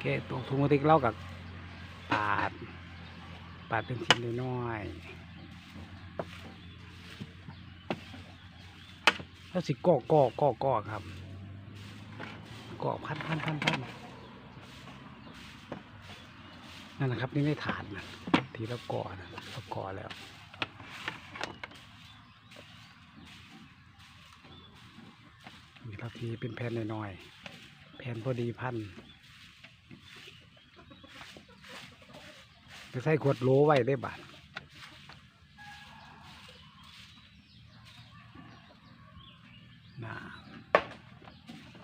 แกะตรงถุงพลาสติกเล่ากับปาด ปาดเป็นชิ้นน้อยๆแล้วสิกอก่อกอกอครับก่อพันพันพันพันนั่นนะครับ นี่ไม่ฐานนะทีละก่อนะเราก่อแล้วมีเราทีเป็นแผ่นน้อยๆแผ่นพอดีพัน จะใส่ขวดโหลไว้ได้บาทน่า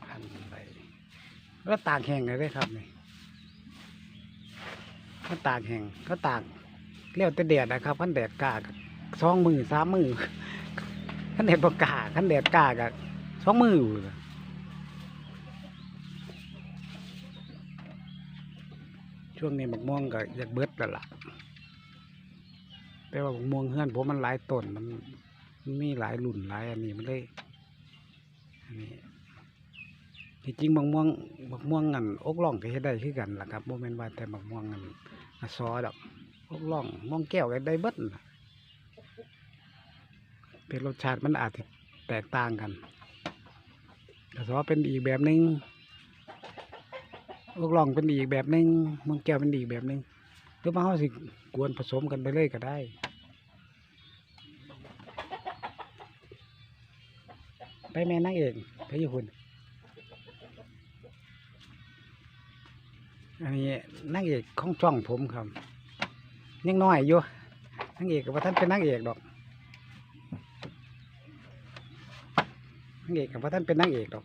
พันไปแล้วตากแห้งเลยได้ครับนี่ก็ตากแห้งก็ตากเลี้ยวแต่แดดนะครับขั้นแดดกากสองมือสามมือขั้นแดดประกาขั้นแดดกากับสองมือ ช่วงนี้บักม่วงก็อยากเบิดแล้วล่ะ แต่ว่าบักม่วงเฮือนผมมันหลายต้นมันมีหลายรุ่นหลายอันนี้มันเลยอันนี้ที่จริงบักม่วงบักม่วงอันอกล่องก็เฮ็ดได้คือกันล่ะครับโมเมนต์ว่าแต่บักม่วงอันซอดอกอกล่องม่วงแก้วก็ได้เบิดน่ะแต่รสชาติมันอาจจะแตกต่างกันอาซอเป็นอีกแบบหนึ่ง อกล่องเป็นอีกแบบหนึ่งม่วงแก้วเป็นอีกแบบหนึ่งหรือว่าเขาสิกวนผสมกันไปเลยก็ได้ไปแม่นางเอกไปอยู่คุณอันนี้นางเอกของช่องผมครับยังน้อยอยู่นางเอกกับว่าท่านเป็นนางเอกดอกนางเอกกับว่าท่านเป็นนางเอกดอก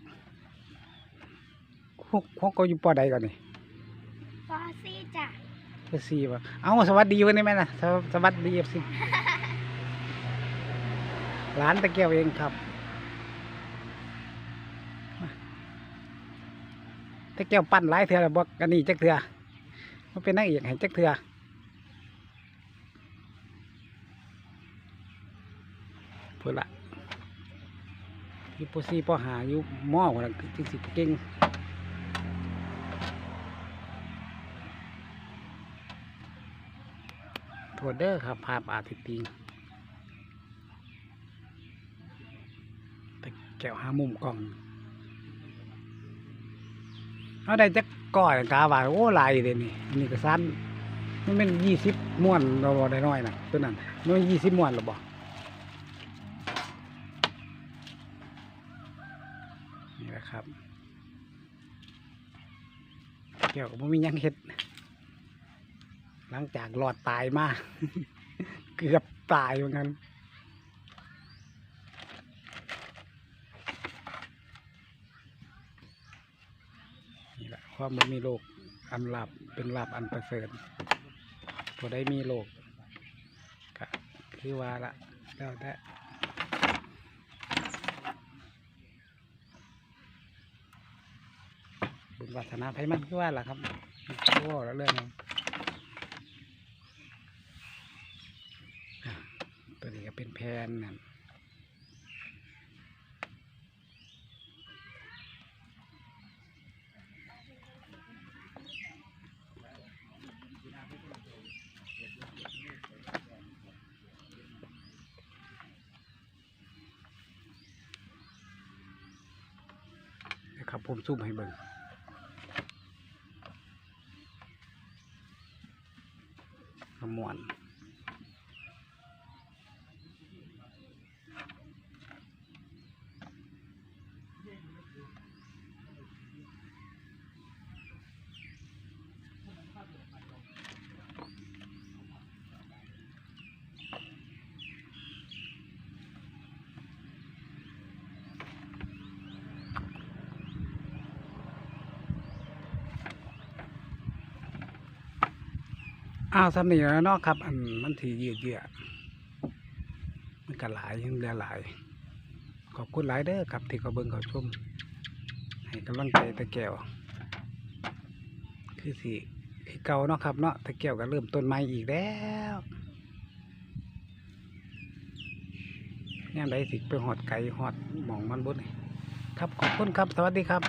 พวกพวกก็อยู่ปอใดก่อนนี่ฟอซี่จ้ะเอฟซีวะเอาสวัสดีวันนี้ไหมนะสวสวัสดีเอฟซีร้านตะเกียวเองครับตะเกียวปั้นหลายเถื่อแล้วบอกอันนี้จักเถื่อมันเป็นนางเอกให้จักเถื่อเพื่อละอยูปซี่ปอหาอยู่หม้อคนละจริงสิเก่ง โทษเด้อครับ ภาพอาทิตย์ิงแตะเกียวหามุมกล้องเขาได้จักก้อยกาว่าโอ้ลายเลยนี่นี่ก็สั้นมันเป็นยี่สิบม้วนเราบ่ได้น้อยนะตัวนั้นมันยี่สิบม้วนหรอบ่นี่แหละครับเกี่ยวกับมียังเห็ด หลังจากหลอดตายมา เกือบตายเหมือนกันนี่แหละความมันมีโลกอันหลาบเป็นหลาบอันประเสริฐพอได้มีโลกก็คือว่าละแล้วแต่บุญวัฒนาไพมันคือว่าล่ะครับโอ้แล้วเรื่องนั้นอะตัวนี้ก็ เป็นแพนนั่นนะครับผมซุ่มให้เบิ่งมวน อ้าวสำนีแล้วเนาะครับ อันมันถือเยืดเยือมันก็หลายยังเหลือหลาย ขอบคุณหลายเด้อครับที่เขาเบิ่งเขาชมให้กำลังใจตะแก้วคือสิคือเก่าเนาะครับเนาะตะแก้วก็เริ่มต้นใหม่อีกแล้วเนี่ยได้สิไปหอดไก่หอดหมองมันบุญนี่ครับขอบคุณครับ สวัสดีครับ